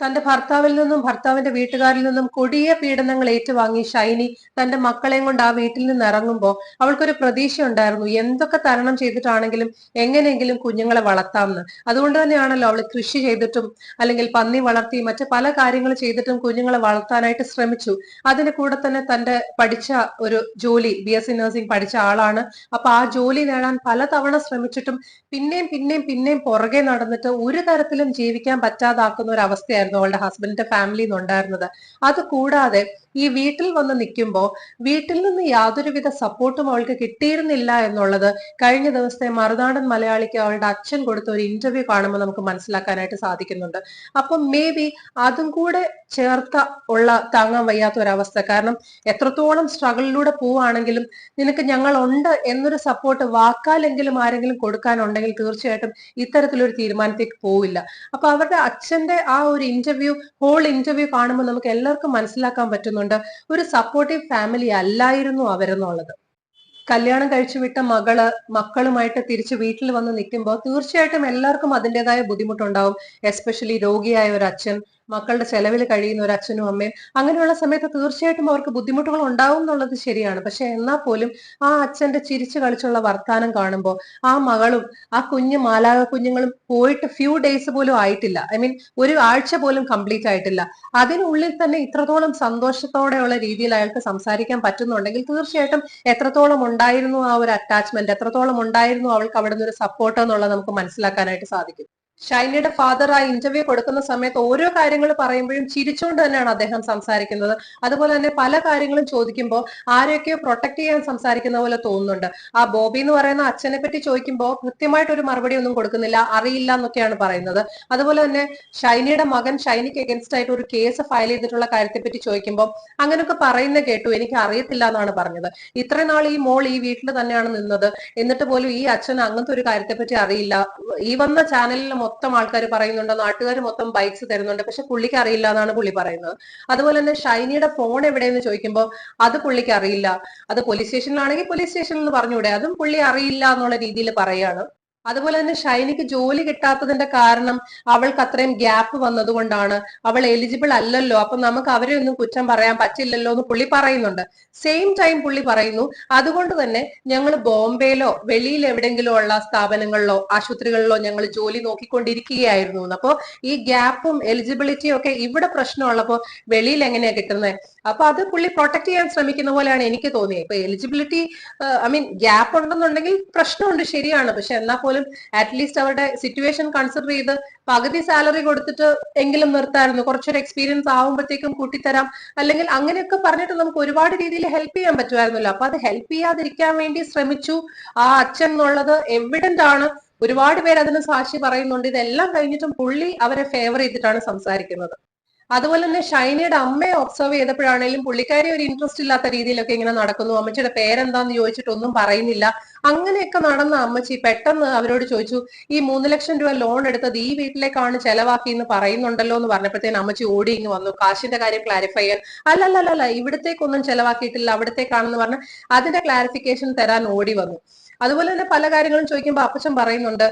തന്റെ ഭർത്താവിൽ നിന്നും ഭർത്താവിന്റെ വീട്ടുകാരിൽ നിന്നും കൊടിയ പീഡനങ്ങൾ ഏറ്റുവാങ്ങി ഷൈനി തന്റെ മക്കളെയും കൊണ്ട് ആ വീട്ടിൽ നിന്ന് ഇറങ്ങുമ്പോൾ അവൾക്കൊരു പ്രതീക്ഷ ഉണ്ടായിരുന്നു എന്തൊക്കെ തരണം ചെയ്തിട്ടാണെങ്കിലും എങ്ങനെയെങ്കിലും കുഞ്ഞുങ്ങളെ വളർത്താമെന്ന്. അതുകൊണ്ട് തന്നെയാണല്ലോ അവൾ കൃഷി ചെയ്തിട്ടും അല്ലെങ്കിൽ പന്നി വളർത്തി മറ്റ് പല കാര്യങ്ങൾ ചെയ്തിട്ടും കുഞ്ഞുങ്ങളെ വളർത്താനായിട്ട് ശ്രമിച്ചു. അതിന് കൂടെ തന്നെ തന്റെ പഠിച്ച ഒരു ജോലി ബി എസ് സി നഴ്സിംഗ് പഠിച്ച ആളാണ്. അപ്പൊ ആ ജോലി നേടാൻ പലതവണ ശ്രമിച്ചിട്ടും പിന്നെയും പിന്നെയും പിന്നെയും പുറകെ നടന്നിട്ട് ഒരു തരത്തിലും ജീവിക്കാൻ പറ്റാതാക്കുന്ന ഒരു അവസ്ഥയായിരുന്നു. അവളുടെ ഹസ്ബൻഡിന്റെ ഫാമിലിയിൽ നിന്നുണ്ടായിരുന്നത് അത് കൂടാതെ ഈ വീട്ടിൽ വന്ന് നിൽക്കുമ്പോൾ വീട്ടിൽ നിന്ന് യാതൊരുവിധ സപ്പോർട്ടും അവൾക്ക് കിട്ടിയിരുന്നില്ല എന്നുള്ളത് കഴിഞ്ഞ ദിവസത്തെ മറുനാടൻ മലയാളിക്ക് അവളുടെ അച്ഛൻ കൊടുത്ത ഒരു ഇന്റർവ്യൂ കാണുമ്പോൾ നമുക്ക് മനസ്സിലാക്കാനായിട്ട് സാധിക്കുന്നുണ്ട്. അപ്പം മേ ബി അതും കൂടെ ചേർത്ത ഉള്ള താങ്ങാൻ വയ്യാത്ത ഒരവസ്ഥ കാരണം എത്രത്തോളം സ്ട്രഗിളിലൂടെ പോവാണെങ്കിലും നിനക്ക് ഞങ്ങൾ ഉണ്ട് എന്നൊരു സപ്പോർട്ട് വാക്കാലെങ്കിലും ആരെങ്കിലും കൊടുക്കാനുണ്ടെങ്കിൽ തീർച്ചയായിട്ടും ഇത്തരത്തിലൊരു തീരുമാനത്തേക്ക് പോവില്ല. അപ്പൊ അവരുടെ അച്ഛന്റെ ആ ഒരു ഇന്റർവ്യൂ ഹോൾ ഇന്റർവ്യൂ കാണുമ്പോൾ നമുക്ക് എല്ലാവർക്കും മനസ്സിലാക്കാൻ പറ്റുന്നുണ്ട് ഒരു സപ്പോർട്ടീവ് ഫാമിലി അല്ലായിരുന്നു അവരെന്നുള്ളത്. കല്യാണം കഴിച്ചു വിട്ട മകൾ മക്കളുമായിട്ട് തിരിച്ച് വീട്ടിൽ വന്ന് നിൽക്കുമ്പോൾ തീർച്ചയായിട്ടും എല്ലാവർക്കും അതിന്റെതായ ബുദ്ധിമുട്ടുണ്ടാവും. എസ്പെഷ്യലി രോഗിയായ ഒരു അച്ഛൻ മക്കളുടെ ചെലവിൽ കഴിയുന്ന ഒരു അച്ഛനും അമ്മയും അങ്ങനെയുള്ള സമയത്ത് തീർച്ചയായിട്ടും അവർക്ക് ബുദ്ധിമുട്ടുകൾ ഉണ്ടാവും എന്നുള്ളത് ശരിയാണ്. പക്ഷെ എന്നാൽ പോലും ആ അച്ഛന്റെ ചിരിച്ചു കളിച്ചുള്ള വർത്താനം കാണുമ്പോൾ ആ മകളും ആ കുഞ്ഞു മാലാക കുഞ്ഞുങ്ങളും പോയിട്ട് ഫ്യൂ ഡേയ്സ് പോലും ആയിട്ടില്ല. ഐ മീൻ ഒരു ആഴ്ച പോലും കംപ്ലീറ്റ് ആയിട്ടില്ല. അതിനുള്ളിൽ തന്നെ ഇത്രത്തോളം സന്തോഷത്തോടെയുള്ള രീതിയിൽ അയാൾക്ക് സംസാരിക്കാൻ പറ്റുന്നുണ്ടെങ്കിൽ തീർച്ചയായിട്ടും എത്രത്തോളം ഉണ്ടായിരുന്നു ആ ഒരു അറ്റാച്ച്മെന്റ് എത്രത്തോളം ഉണ്ടായിരുന്നു അവൾക്ക് അവിടെ നിന്ന് ഒരു സപ്പോർട്ട് എന്നുള്ളത് നമുക്ക് മനസ്സിലാക്കാനായിട്ട് സാധിക്കും. ഷൈനിയുടെ ഫാദർ ആ ഇന്റർവ്യൂ കൊടുക്കുന്ന സമയത്ത് ഓരോ കാര്യങ്ങൾ പറയുമ്പോഴും ചിരിച്ചുകൊണ്ട് തന്നെയാണ് അദ്ദേഹം സംസാരിക്കുന്നത്. അതുപോലെ തന്നെ പല കാര്യങ്ങളും ചോദിക്കുമ്പോൾ ആരെയൊക്കെയോ പ്രൊട്ടക്ട് ചെയ്യാൻ സംസാരിക്കുന്ന പോലെ തോന്നുന്നുണ്ട്. ആ ബോബി എന്ന് പറയുന്ന അച്ഛനെ പറ്റി ചോദിക്കുമ്പോൾ കൃത്യമായിട്ട് ഒരു മറുപടി ഒന്നും കൊടുക്കുന്നില്ല അറിയില്ല എന്നൊക്കെയാണ് പറയുന്നത്. അതുപോലെ തന്നെ ഷൈനയുടെ മകൻ ഷൈനിക്ക് എഗൻസ്റ്റ് ആയിട്ട് ഒരു കേസ് ഫയൽ ചെയ്തിട്ടുള്ള കാര്യത്തെ പറ്റി ചോദിക്കുമ്പോൾ അങ്ങനെയൊക്കെ പറയുന്ന കേട്ടു എനിക്ക് അറിയത്തില്ല എന്നാണ് പറഞ്ഞത്. ഇത്രയും നാൾ ഈ മോൾ ഈ വീട്ടിൽ തന്നെയാണ് നിന്നത്. എന്നിട്ട് പോലും ഈ അച്ഛൻ അങ്ങനത്തെ ഒരു കാര്യത്തെ പറ്റി അറിയില്ല. ഈ വന്ന ചാനലിൽ മൊത്തം ആൾക്കാർ പറയുന്നുണ്ട് നാട്ടുകാർ മൊത്തം ബൈക്സ് തരുന്നുണ്ട്. പക്ഷെ പുള്ളിക്ക് അറിയില്ല എന്നാണ് പുള്ളി പറയുന്നത്. അതുപോലെ തന്നെ ഷൈനിയുടെ ഫോൺ എവിടെയെന്ന് ചോദിക്കുമ്പോൾ അത് പുള്ളിക്ക് അറിയില്ല. അത് പോലീസ് സ്റ്റേഷനിലാണെങ്കിൽ പോലീസ് സ്റ്റേഷനിൽ നിന്ന് പറഞ്ഞുകൂടെ അതും പുള്ളി അറിയില്ല എന്നുള്ള രീതിയിൽ പറയാണ്. അതുപോലെ തന്നെ ഷൈനിക്ക് ജോലി കിട്ടാത്തതിന്റെ കാരണം അവൾക്ക് അത്രയും ഗ്യാപ്പ് വന്നതുകൊണ്ടാണ്. അവൾ എലിജിബിൾ അല്ലല്ലോ. അപ്പൊ നമുക്ക് അവരെ ഒന്നും കുറ്റം പറയാൻ പറ്റില്ലല്ലോ എന്ന് പുള്ളി പറയുന്നുണ്ട്. സെയിം ടൈം പുള്ളി പറയുന്നു അതുകൊണ്ട് തന്നെ ഞങ്ങൾ ബോംബെയിലോ വെളിയിൽ എവിടെയെങ്കിലും ഉള്ള സ്ഥാപനങ്ങളിലോ ആശുപത്രികളിലോ ഞങ്ങൾ ജോലി നോക്കിക്കൊണ്ടിരിക്കുകയായിരുന്നു അപ്പോ ഈ ഗ്യാപ്പും എലിജിബിലിറ്റിയും ഒക്കെ ഇവിടെ പ്രശ്നമുള്ളപ്പോ വെളിയിൽ എങ്ങനെയാ കിട്ടുന്നത് അപ്പൊ അത് പുള്ളി പ്രൊട്ടക്ട് ചെയ്യാൻ ശ്രമിക്കുന്ന പോലെയാണ് എനിക്ക് തോന്നിയത് ഇപ്പൊ എലിജിബിലിറ്റി ഐ മീൻ ഗ്യാപ്പ് ഉണ്ടെന്നുണ്ടെങ്കിൽ പ്രശ്നമുണ്ട് ശരിയാണ്. പക്ഷെ എന്നാൽ പോലും അറ്റ്ലീസ്റ്റ് അവരുടെ സിറ്റുവേഷൻ കൺസിഡർ ചെയ്ത് പകുതി സാലറി കൊടുത്തിട്ട് എങ്കിലും നിർത്തായിരുന്നു. കുറച്ചൊരു എക്സ്പീരിയൻസ് ആവുമ്പോഴത്തേക്കും കൂട്ടിത്തരാം. അല്ലെങ്കിൽ അങ്ങനെയൊക്കെ പറഞ്ഞിട്ട് നമുക്ക് ഒരുപാട് രീതിയിൽ ഹെൽപ്പ് ചെയ്യാൻ പറ്റുമായിരുന്നല്ലോ. അപ്പൊ അത് ഹെൽപ്പ് ചെയ്യാതിരിക്കാൻ വേണ്ടി ശ്രമിച്ചു. ആ അച്ഛൻ എന്നുള്ളത് എവിഡന്റ് ആണ്. ഒരുപാട് പേര് അതിന് സാക്ഷി പറയുന്നുണ്ട്. ഇതെല്ലാം കഴിഞ്ഞിട്ടും പുള്ളി അവരെ ഫേവർ ചെയ്തിട്ടാണ് സംസാരിക്കുന്നത്. അതുപോലെ തന്നെ ഷൈനയുടെ അമ്മയെ ഒബ്സർവ് ചെയ്തപ്പോഴാണെങ്കിലും പുള്ളിക്കാരി ഒരു ഇൻട്രസ്റ്റ് ഇല്ലാത്ത രീതിയിലൊക്കെ ഇങ്ങനെ നടക്കുന്നു. അമ്മച്ചിയുടെ പേരെന്താന്ന് ചോദിച്ചിട്ടൊന്നും പറയുന്നില്ല. അങ്ങനെയൊക്കെ നടന്ന അമ്മച്ചി പെട്ടെന്ന് അവരോട് ചോദിച്ചു ഈ മൂന്ന് ലക്ഷം രൂപ ലോൺ എടുത്തത് ഈ വീട്ടിലേക്കാണ് ചെലവാക്കി എന്ന് പറയുന്നുണ്ടല്ലോ എന്ന് പറഞ്ഞപ്പോഴത്തേന് അമ്മച്ചി ഓടി ഇങ്ങ് വന്നു. കാശിന്റെ കാര്യം ക്ലാരിഫൈ ചെയ്യാൻ. അല്ലല്ലല്ല ഇവിടത്തേക്കൊന്നും ചെലവാക്കിയിട്ടില്ല അവിടത്തേക്കാണെന്ന് പറഞ്ഞ് അതിന്റെ ക്ലാരിഫിക്കേഷൻ തരാൻ ഓടി വന്നു. അതുപോലെ തന്നെ പല കാര്യങ്ങളും ചോദിക്കുമ്പോൾ അപ്പച്ചൻ പറയുന്നുണ്ട്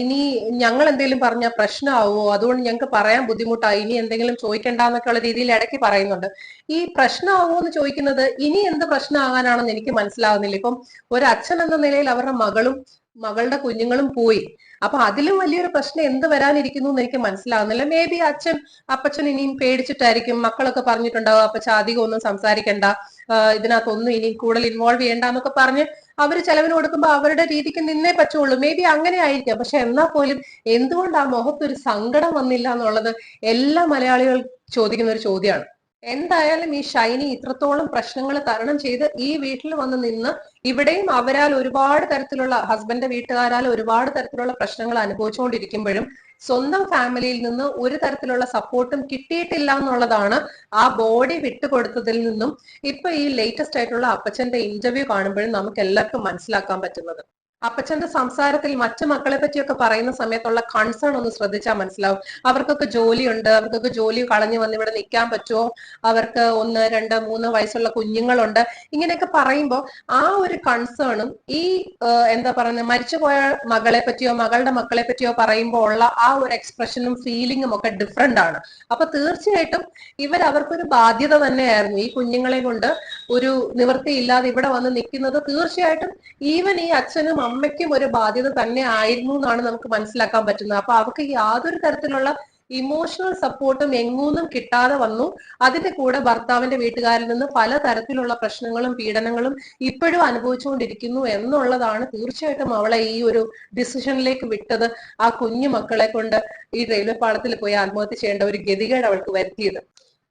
ഇനി ഞങ്ങൾ എന്തെങ്കിലും പറഞ്ഞാൽ പ്രശ്നമാവോ അതുകൊണ്ട് ഞങ്ങൾക്ക് പറയാൻ ബുദ്ധിമുട്ടാ ഇനി എന്തെങ്കിലും ചോദിക്കണ്ടെന്നൊക്കെയുള്ള രീതിയിൽ ഇടയ്ക്ക് പറയുന്നുണ്ട്. ഈ പ്രശ്നമാവോ എന്ന് ചോദിക്കുന്നത് ഇനി എന്ത് പ്രശ്നമാകാനാണെന്ന് എനിക്ക് മനസ്സിലാവുന്നില്ല. ഇപ്പം ഒരു അച്ഛൻ എന്ന നിലയിൽ അവരുടെ മകളും മകളുടെ കുഞ്ഞുങ്ങളും പോയി. അപ്പൊ അതിലും വലിയൊരു പ്രശ്നം എന്ത് വരാനിരിക്കുന്നു എന്ന് എനിക്ക് മനസ്സിലാവുന്നില്ല. മേ ബി അച്ഛൻ അപ്പച്ചൻ ഇനിയും പേടിച്ചിട്ടായിരിക്കും. മക്കളൊക്കെ പറഞ്ഞിട്ടുണ്ടാവും അപ്പച്ച അധികം ഒന്നും സംസാരിക്കണ്ട ഇതിനകത്തൊന്നും ഇനി കൂടുതൽ ഇൻവോൾവ് ചെയ്യണ്ട എന്നൊക്കെ പറഞ്ഞ് അവർ ചെലവിന് കൊടുക്കുമ്പോൾ അവരുടെ രീതിക്ക് നിന്നേ പറ്റുള്ളൂ. മേ ബി അങ്ങനെ ആയിരിക്കാം. പക്ഷെ എന്നാൽ പോലും എന്തുകൊണ്ട് ആ മുഖത്തൊരു സങ്കടം വന്നില്ല എന്നുള്ളത് എല്ലാ മലയാളികൾ ചോദിക്കുന്ന ഒരു ചോദ്യമാണ്. എന്തായാലും ഈ ഷൈനി ഇത്രത്തോളം പ്രശ്നങ്ങൾ തരണം ചെയ്ത് ഈ വീട്ടിൽ വന്ന് നിന്ന് ഇവിടെയും അവരാൽ ഒരുപാട് തരത്തിലുള്ള ഹസ്ബൻഡ് വീട്ടുകാരാൽ ഒരുപാട് തരത്തിലുള്ള പ്രശ്നങ്ങൾ അനുഭവിച്ചുകൊണ്ടിരിക്കുമ്പോഴും സ്വന്തം ഫാമിലിയിൽ നിന്ന് ഒരു തരത്തിലുള്ള സപ്പോർട്ടും കിട്ടിയിട്ടില്ല എന്നുള്ളതാണ് ആ ബോഡി വിട്ടുകൊടുത്തതിൽ നിന്നും ഇപ്പൊ ഈ ലേറ്റസ്റ്റ് ആയിട്ടുള്ള അപ്പച്ചന്റെ ഇന്റർവ്യൂ കാണുമ്പോഴും നമുക്ക് എല്ലാവർക്കും മനസ്സിലാക്കാൻ പറ്റുന്നത്. അപ്പച്ചന്റെ സംസാരത്തിൽ മറ്റു മക്കളെ പറ്റിയൊക്കെ പറയുന്ന സമയത്തുള്ള കൺസേൺ ഒന്ന് ശ്രദ്ധിച്ചാൽ മനസ്സിലാവും. അവർക്കൊക്കെ ജോലിയുണ്ട് അവർക്കൊക്കെ ജോലി കളഞ്ഞു വന്ന് ഇവിടെ നിൽക്കാൻ പറ്റുമോ? അവർക്ക് ഒന്ന് രണ്ട് മൂന്ന് വയസ്സുള്ള കുഞ്ഞുങ്ങളുണ്ട്. ഇങ്ങനെയൊക്കെ പറയുമ്പോൾ ആ ഒരു കൺസേണും ഈ എന്താ പറയുന്നത് മരിച്ചുപോയ മകളെ പറ്റിയോ മകളുടെ മക്കളെ പറ്റിയോ പറയുമ്പോൾ ഉള്ള ആ ഒരു എക്സ്പ്രഷനും ഫീലിംഗും ഒക്കെ ഡിഫറെന്റ് ആണ്. അപ്പൊ തീർച്ചയായിട്ടും ഇവർ അവർക്കൊരു ബാധ്യത തന്നെയായിരുന്നു. ഈ കുഞ്ഞുങ്ങളെ കൊണ്ട് ഒരു നിവൃത്തിയില്ലാതെ ഇവിടെ വന്ന് നിൽക്കുന്നത് തീർച്ചയായിട്ടും ഈവൻ ഈ അച്ഛനും അമ്മയ്ക്കും ഒരു ബാധ്യത തന്നെ ആയിരുന്നു എന്നാണ് നമുക്ക് മനസ്സിലാക്കാൻ പറ്റുന്നത്. അപ്പൊ അവർക്ക് യാതൊരു തരത്തിലുള്ള ഇമോഷണൽ സപ്പോർട്ടും എങ്ങൂന്നും കിട്ടാതെ വന്നു. അതിന്റെ കൂടെ ഭർത്താവിന്റെ വീട്ടുകാരിൽ നിന്ന് പല തരത്തിലുള്ള പ്രശ്നങ്ങളും പീഡനങ്ങളും ഇപ്പോഴും അനുഭവിച്ചുകൊണ്ടിരിക്കുന്നു എന്നുള്ളതാണ് തീർച്ചയായിട്ടും അവളെ ഈ ഒരു ഡിസിഷനിലേക്ക് വിട്ടത്. ആ കുഞ്ഞു മക്കളെ കൊണ്ട് ഈ റെയിൽവേ പാളത്തിൽ പോയി ആത്മഹത്യ ചെയ്യേണ്ട ഒരു ഗതികേട് അവൾക്ക് വരുത്തിയത്.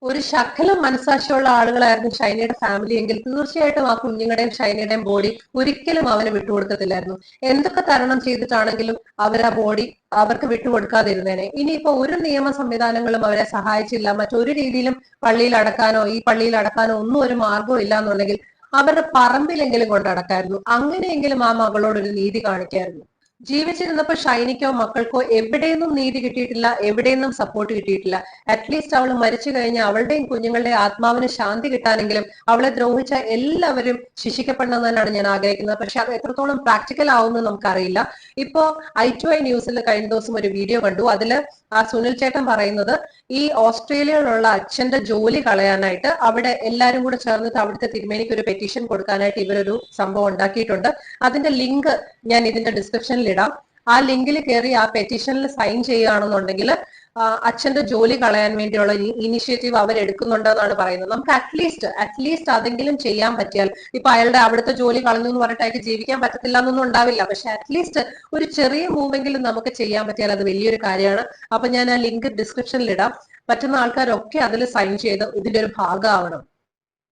ഒരു ശകലം മനസാക്ഷിയുള്ള ആളുകളായിരുന്നു ഷൈനയുടെ ഫാമിലി എങ്കിൽ തീർച്ചയായിട്ടും ആ കുഞ്ഞുങ്ങളുടെയും ഷൈനയുടെയും ബോഡി ഒരിക്കലും അവന് വിട്ടുകൊടുക്കത്തില്ലായിരുന്നു. എന്തൊക്കെ തരണം ചെയ്തിട്ടാണെങ്കിലും അവർ ആ ബോഡി അവർക്ക് വിട്ടുകൊടുക്കാതിരുന്നേനെ. ഇനിയിപ്പോ ഒരു നിയമ സംവിധാനങ്ങളും അവരെ സഹായിച്ചില്ല. മറ്റൊരു രീതിയിലും പള്ളിയിൽ അടക്കാനോ ഈ പള്ളിയിൽ അടക്കാനോ ഒന്നും ഒരു മാർഗവും ഇല്ല എന്നുണ്ടെങ്കിൽ അവരുടെ പറമ്പിലെങ്കിലും കൊണ്ടടക്കായിരുന്നു അങ്ങനെയെങ്കിലും ആ മകളോട് ഒരു നീതി കാണിക്കായിരുന്നു. ജീവിച്ചിരുന്നപ്പോ ഷൈനിക്കോ മക്കൾക്കോ എവിടെയൊന്നും നീതി കിട്ടിയിട്ടില്ല എവിടെയൊന്നും സപ്പോർട്ട് കിട്ടിയിട്ടില്ല. അറ്റ്ലീസ്റ്റ് അവൾ മരിച്ചു കഴിഞ്ഞ അവളുടെയും കുഞ്ഞുങ്ങളുടെയും ആത്മാവിന് ശാന്തി കിട്ടാനെങ്കിലും അവളെ ദ്രോഹിച്ച എല്ലാവരും ശിക്ഷിക്കപ്പെടണം തന്നെയാണ് ഞാൻ ആഗ്രഹിക്കുന്നത്. പക്ഷെ അത് എത്രത്തോളം പ്രാക്ടിക്കൽ ആവുമെന്ന് നമുക്കറിയില്ല. ഇപ്പോ ഐ ടു ഐ ന്യൂസിൽ കഴിഞ്ഞ ദിവസം ഒരു വീഡിയോ കണ്ടു. അതിൽ ആ സുനിൽ ചേട്ടൻ പറയുന്നത് ഈ ഓസ്ട്രേലിയയിലുള്ള അച്ഛന്റെ ജോലി കളയാനായിട്ട് അവിടെ എല്ലാരും കൂടെ ചേർന്നിട്ട് അവിടുത്തെ തിരുമേനിക്ക് ഒരു പെറ്റീഷൻ കൊടുക്കാനായിട്ട് ഇവരൊരു സംഭവം ഉണ്ടാക്കിയിട്ടുണ്ട്. അതിന്റെ ലിങ്ക് ഞാൻ ഇതിന്റെ ഡിസ്ക്രിപ്ഷനിൽ ഇടാം. ആ ലിങ്കിൽ കയറി ആ പെറ്റീഷനിൽ സൈൻ ചെയ്യുകയാണെന്നുണ്ടെങ്കിൽ അച്ഛന്റെ ജോലി കളയാൻ വേണ്ടിയുള്ള ഇനിഷ്യേറ്റീവ് അവർ എടുക്കുന്നുണ്ടെന്നാണ് പറയുന്നത്. നമുക്ക് അറ്റ്ലീസ്റ്റ് അറ്റ്ലീസ്റ്റ് അതെങ്കിലും ചെയ്യാൻ പറ്റിയാൽ ഇപ്പൊ അയാളുടെ അവിടുത്തെ ജോലി കളഞ്ഞു എന്ന് പറഞ്ഞിട്ട് അയാൾക്ക് ജീവിക്കാൻ പറ്റത്തില്ല എന്നൊന്നും ഉണ്ടാവില്ല. പക്ഷെ അറ്റ്ലീസ്റ്റ് ഒരു ചെറിയ മൂവെങ്കിലും നമുക്ക് ചെയ്യാൻ പറ്റിയാൽ അത് വലിയൊരു കാര്യമാണ്. അപ്പൊ ഞാൻ ആ ലിങ്ക് ഡിസ്ക്രിപ്ഷനിൽ ഇടാം. പറ്റുന്ന ആൾക്കാരൊക്കെ അതിൽ സൈൻ ചെയ്ത് ഇതിന്റെ ഒരു ഭാഗമാവണം.